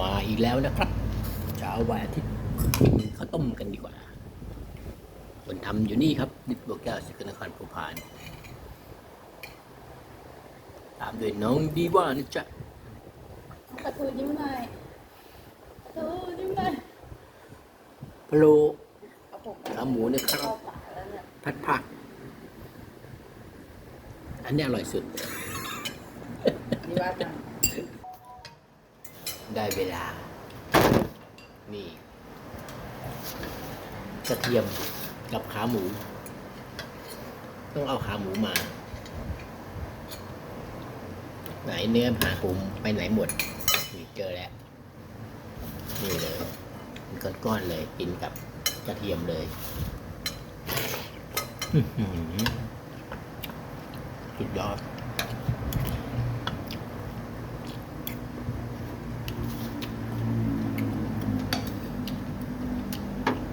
มาอีกแล้วนะครับเช้าวันอาทิตย์กินข้าวต้มกันดีกว่า คนทำอยู่นี่ครับนิดบวกแก้วสกลนครภูพานตามด้วยน้องดีว่านะจ๊ะกระทูยิ้มหน่อยกระทูยิ้มหน่อยพะโล้เอาผมขาหมูนะครับเข้าปากแล้วเนี่ยผัดผัก อันนี้อร่อยสุดดีว่าจัง ได้เวลา นี่กระเทียมกับขาหมู ต้องเอาขาหมูมา ไหนเนื้อหาผมไปไหนหมดนี่เจอแล้ว นี่เลยเป็นก้อนๆเลยกินกับกระเทียมเลยอื้อหือสุดยอด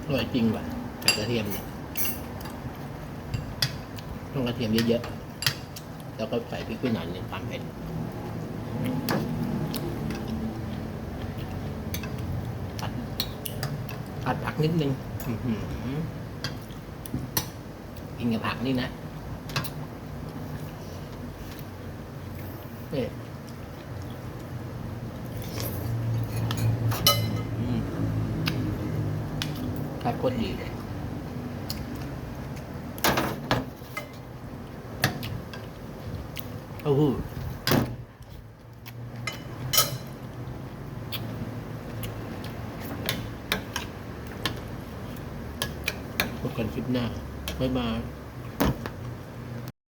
อร่อยจริงว่ะกับกระเทียมเนี่ยต้องกระเทียมเยอะๆ แล้วก็ใส่พริกไปหน่อยหนึงความเผ็ดผัดผัดผักนิดนึงอือหือกินกับผักนี่นะเอ๊ะอืม รสโคตรดีเลยโอ้โหพบกันคลิปหน้า บ๊ายบาย